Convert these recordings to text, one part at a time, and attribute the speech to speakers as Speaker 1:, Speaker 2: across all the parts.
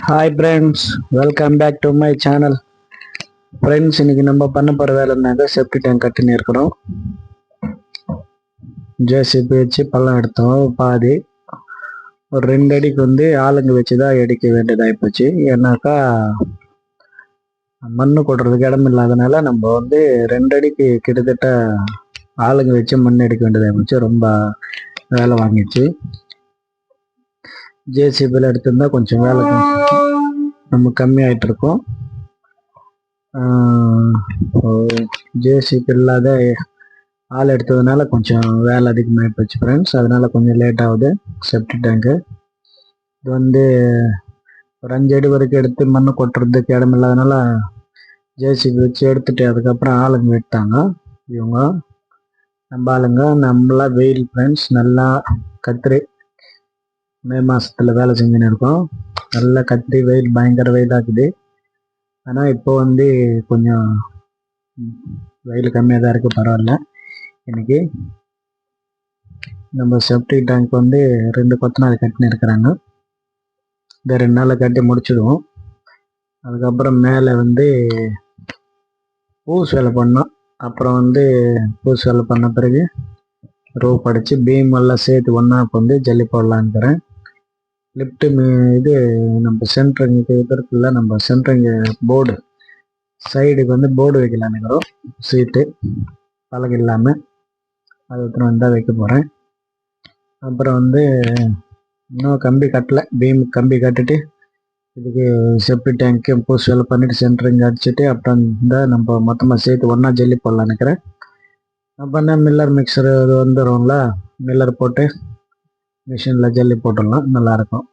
Speaker 1: Hi friends welcome back to my channel friends இன்னைக்கு நம்ம பண்ண போகிற வேலைனாக்க செப்டி டேங்க் கட்டின்னு இருக்கிறோம். ஜேசிபி வச்சு பள்ளம் எடுத்தோம். பாதி. ஒரு ரெண்டு அடிக்கு வந்து ஆளுங்க வச்சு தான் அடிக்க வேண்டியதாக போச்சு ஏன்னாக்கா மண் கொட்டுறதுக்கு இடம் இல்லாதனால நம்ம வந்து ரெண்டு அடிக்கு கிட்டத்தட்ட ஆளுங்க வச்சு மண் அடிக்க வேண்டியதாக போச்சு ரொம்ப வேலை வாங்கிச்சு ஜேசிபியில் எடுத்திருந்தா கொஞ்சம் வேலை நம்ம கம்மியாயிட்டு இருக்கோம் ஜேசிபி இல்லாத ஆள் எடுத்ததுனால கொஞ்சம் வேலை அதிகமாகி போச்சு ஃப்ரெண்ட்ஸ் அதனால் கொஞ்சம் லேட் ஆகுது. செப்டி டேங்கு இது வந்து ஒரு அஞ்சு அடி வரைக்கும் எடுத்து மண் கொட்டுறதுக்கு இடம் இல்லாதனால ஜேசிபி வச்சு எடுத்துட்டு அதுக்கப்புறம் ஆளுங்க விட்டாங்க. இவங்க நம்ம ஆளுங்க நம்மளா வெயில் ஃப்ரெண்ட்ஸ் நல்லா கத்திரி மே மாதத்தில் வேலை செஞ்சுன்னு இருக்கோம். நல்லா கட்டி வெயில் பயங்கர வெயிலாக்குது ஆனால் இப்போ வந்து கொஞ்சம் வெயில் கம்மியாக தான் இருக்குது பரவாயில்ல. இன்னைக்கு நம்ம செப்டி டேங்க் வந்து ரெண்டு கொத்தனார் கட்டின்னு இருக்கிறாங்க. இந்த ரெண்டு நாளில் கட்டி முடிச்சிடுவோம். அதுக்கப்புறம் மேலே வந்து பூஸ் வேலை பண்ணோம். அப்புறம் வந்து பூஸ் வேலை பண்ண பிறகு ரோப் அடித்து பீம் எல்லாம் சேர்த்து ஒன்றா வந்து ஜல்லி போடலான்னுக்கிறேன் லிஃப்ட்டு இது நம்ம சென்ட்ரிங் இது இதற்குள்ள நம்ம சென்ட்ரிங் போர்டு சைடுக்கு வந்து போர்டு வைக்கலான்னுக்கிறோம் சீட்டு பழகு இல்லாமல் அது ஒருத்தர் வந்தால் வைக்க போகிறேன் அப்புறம் வந்து இன்னும் கம்பி கட்டலை. பீம் கம்பி கட்டிட்டு இதுக்கு செப்டி டேங்க்கு பூஸ் வேலை பண்ணிவிட்டு சென்ட்ரிங் அடிச்சுட்டு அப்புறம் இந்த நம்ம மொத்தமாக சேர்த்து ஒன்றா ஜல்லி போடலான்னு நினைக்கிறேன். அப்புறம் மில்லர் மிக்சர் இது வந்துடும்ல மில்லர் போட்டு மிஷினில் ஜல்லி போட்டுடலாம். நல்லாயிருக்கும்.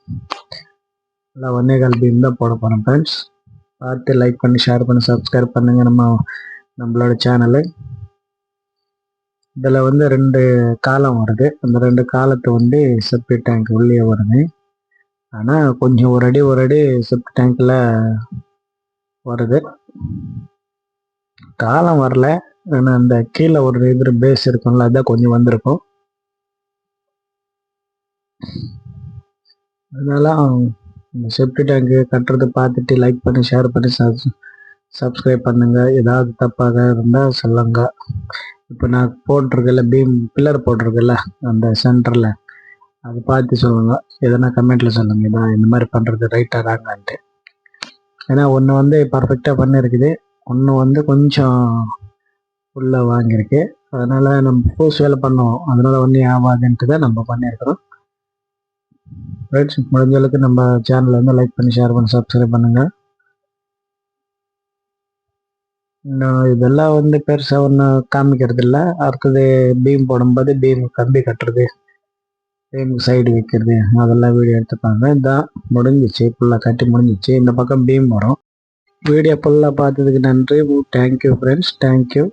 Speaker 1: நல்லா ஒன்னே கால் பீம் தான் போட போகிறோம் ஃப்ரெண்ட்ஸ் பார்த்து லைக் பண்ணி ஷேர் பண்ணி சப்ஸ்கிரைப் பண்ணுங்க. நம்ம நம்மளோட சேனலு இதில் வந்து ரெண்டு காலம் வருது. அந்த ரெண்டு காலத்தை வந்து செப்டி டேங்க் உள்ளே வருது. ஆனால் கொஞ்சம் ஒரு அடி ஒரு அடி செப்டி டேங்க்கில் வருது. காலம் வரல. ஆனால் அந்த கீழே ஒரு இது பேஸ் இருக்கும்ல அதான் கொஞ்சம் வந்திருக்கும். அதனால இந்த செப்டி டேங்கு கட்டுறது பார்த்துட்டு லைக் பண்ணி ஷேர் பண்ணி சப்ஸ்கிரைப் பண்ணுங்க. ஏதாவது தப்பாக இருந்தால் சொல்லுங்க. இப்போ நான் போட்டிருக்கல பீம் பில்லர் போட்டிருக்கல அந்த சென்டரில் அதை பார்த்து சொல்லுங்க. எதனா கமெண்ட்ல சொல்லுங்க. இதான் இந்த மாதிரி பண்ணுறது ரைட்டாக ராங்கான்ட்டு. ஏன்னா ஒன்று வந்து பர்ஃபெக்டாக பண்ணியிருக்குது ஒன்று வந்து கொஞ்சம் உள்ளே வாங்கியிருக்கு. அதனால நம்ம பூஸ் வேலை பண்ணுவோம். அதனால ஒன்றும் ஆகாதுன்ட்டு தான் நம்ம பண்ணியிருக்கிறோம். ஃப்ரெண்ட்ஸ் முடிஞ்ச அளவுக்கு நம்ம சேனலை வந்து லைக் பண்ணி ஷேர் பண்ணி சப்ஸ்கிரைப் பண்ணுங்க. இன்னும் இதெல்லாம் வந்து பெருசாக ஒன்றும் காமிக்கிறது இல்லை. அடுத்தது பீம் போடும்போது பீம் கம்பி கட்டுறது பீம் சைடு வைக்கிறது அதெல்லாம் வீடியோ எடுத்துப்பாங்க. இதான் முடிஞ்சிச்சு ஃபுல்லாக கட்டி முடிஞ்சிச்சு. இந்த பக்கம் பீம் வரும். வீடியோ ஃபுல்லாக பார்த்ததுக்கு நன்றி. Thank you friends thank you